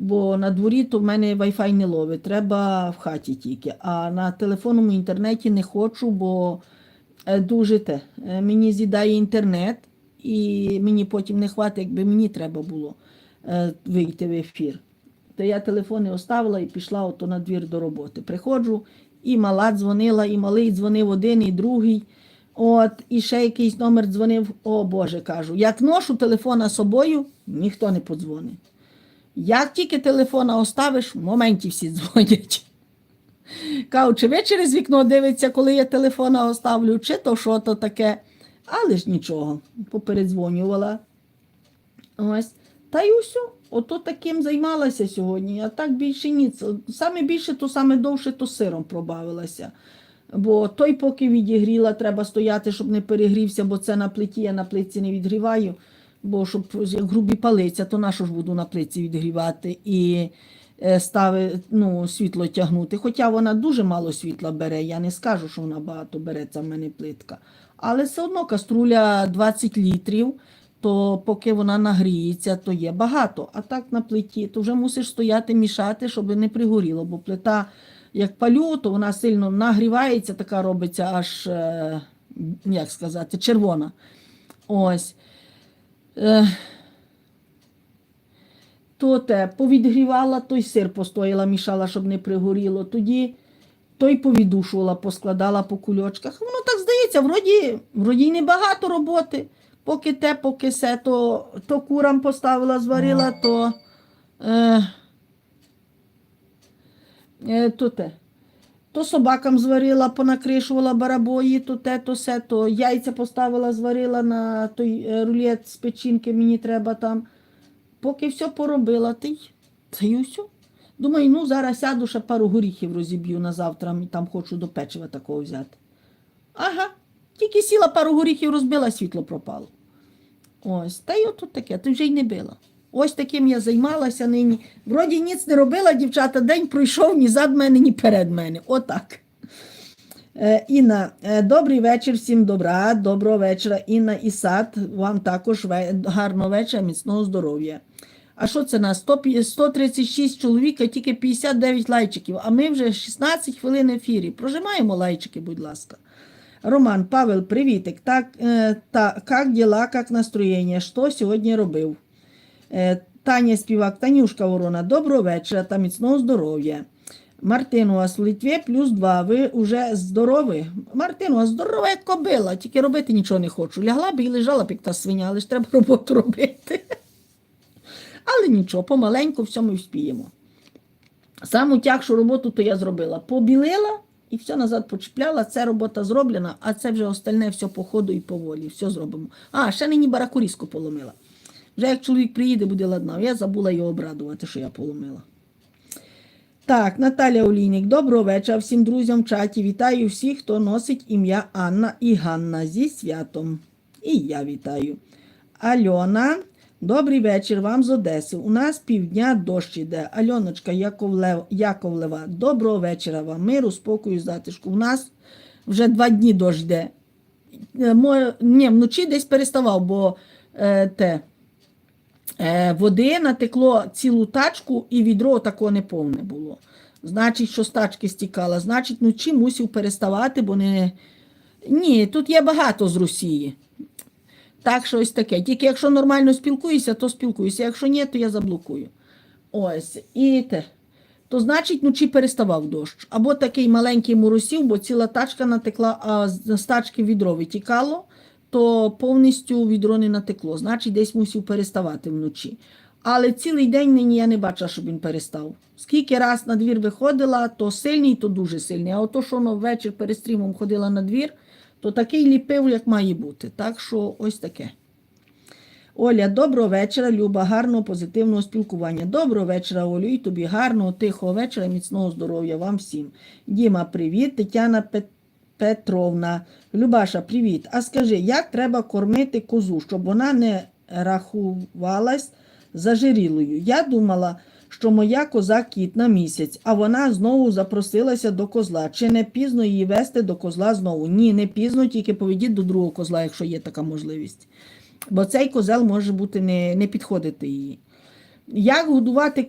бо на дворі то в мене Wi-Fi не ловить, треба в хаті тільки. А на телефонному інтернеті не хочу, бо е, дуже те. е, Мені з'їдає інтернет, і мені потім не хватить, якби мені треба було е, вийти в ефір. То я телефони оставила і пішла ото на двір до роботи. Приходжу, і мала дзвонила, і малий дзвонив один, і другий. От, і ще якийсь номер дзвонив. О Боже, кажу, як ношу телефона з собою, ніхто не подзвонить. Як тільки телефона оставиш, в моменті всі дзвонять. Кажу, чи ви через вікно дивиться, коли я телефона оставлю, чи то що то таке. Але ж нічого, попередзвонювала. Ось. Та й усе. Ото таким займалася сьогодні, а так більше ніц. Саме більше, то саме довше, то сиром пробавилася. Бо той, поки відігріла, треба стояти, щоб не перегрівся, бо це на плиті, я на плитці не відгріваю. Бо щоб грубі палиця, то на що ж буду на плитці відгрівати і е, стави, ну, світло тягнути. Хоча вона дуже мало світла бере, я не скажу, що вона багато бере, це в мене плитка. Але все одно каструля 20 літрів, то поки вона нагріється, то є багато. А так на плиті, то вже мусиш стояти, мішати, щоб не пригоріло, бо плита, як палю, то вона сильно нагрівається, така робиться аж, е, як сказати, червона. Ось. Е, то те, повідгрівала, той сир постояла, мішала, щоб не пригоріло. Тоді той повідушувала, поскладала по кульочках. Воно так здається, вроді, вроді й небагато роботи. Поки те, поки се, то, то курам поставила, зварила, то, е, е, то те. То собакам зварила, понакришувала барабої, то те, то се, то яйця поставила, зварила на той е, рулет з печінки, мені треба там. Поки все поробила, ти, та й усе. Думаю, ну зараз сяду, ще пару горіхів розіб'ю на завтра, там хочу до печива такого взяти. Ага, тільки сіла пару горіхів розбила, світло пропало. Ось, та й отут таке, ти вже й не била. Ось таким я займалася нині. Вроді ніц не робила, дівчата, день пройшов ні зад мене, ні перед мене. Отак. Е, Інна, е, добрий вечір, всім добра, доброго вечора. Інна і сад, вам також гарного вечора, міцного здоров'я. А що це нас? 136 чоловік, а тільки 59 лайчиків, а ми вже 16 хвилин в ефірі. Прожимаємо лайчики, будь ласка. Роман, Павел, привітик. Так, е, та, как дела, как настроєння? Що сьогодні робив? Е, Таня співак, Танюшка Ворона, доброго вечора та міцного здоров'я. Мартин, у вас в Литві плюс два. Ви вже здорові? Мартин, у вас здорова як кобила, тільки робити нічого не хочу. Лягла б і лежала б як та свиня, але ж треба роботу робити. Але нічого, помаленьку всьому вспіємо. Саму тягшу роботу то я зробила. Побілила і все назад почіпляла. Це робота зроблена, а це вже остальне все по ходу і поволі. Все зробимо. А, ще нині баракуріску поломила. Вже як чоловік приїде, буде ладна. Я забула його обрадувати, що я поломила. Так, Наталя Олійник, доброго вечора всім друзям в чаті. Вітаю всіх, хто носить ім'я Анна і Ганна зі святом. І я вітаю. Альона, добрий вечір вам з Одеси. У нас півдня дощ іде. Альоночка Яковлев, Яковлева, доброго вечора вам. Миру, спокою, затишку. У нас вже два дні дощ йде. Е, Ні, вночі десь переставав, бо е, те, води натекло цілу тачку і відро такого не повне було. Значить, що з тачки стікала, значить, вночі мусив переставати, бо не. Ні, тут є багато з Росії. Так, щось таке. Тільки якщо нормально спілкуюся, то спілкуюся. Якщо ні, то я заблокую. Ось. І те. То значить, вночі переставав дощ. Або такий маленький моросів, бо ціла тачка натекла, а з тачки відро витікало, то повністю відро не натекло. Значить, десь мусив переставати вночі. Але цілий день нині я не бачила, щоб він перестав. Скільки раз на двір виходила, то сильний, то дуже сильний. А ото, що воно ввечір перед стрімом ходила на двір, то такий ліпив, як має бути. Так що ось таке. Оля, доброго вечора, Люба, гарного, позитивного спілкування. Доброго вечора, Олю, і тобі гарного, тихого вечора, міцного здоров'я вам всім. Діма, привіт. Тетяна Пет- Петровна. Любаша, привіт. А скажи, як треба кормити козу, щоб вона не рахувалась зажирілою? Я думала, що моя коза кіт на місяць, а вона знову запросилася до козла. Чи не пізно її вести до козла знову? Ні, не пізно, тільки поведіть до другого козла, якщо є така можливість. Бо цей козел може бути не, не підходити їй. Як годувати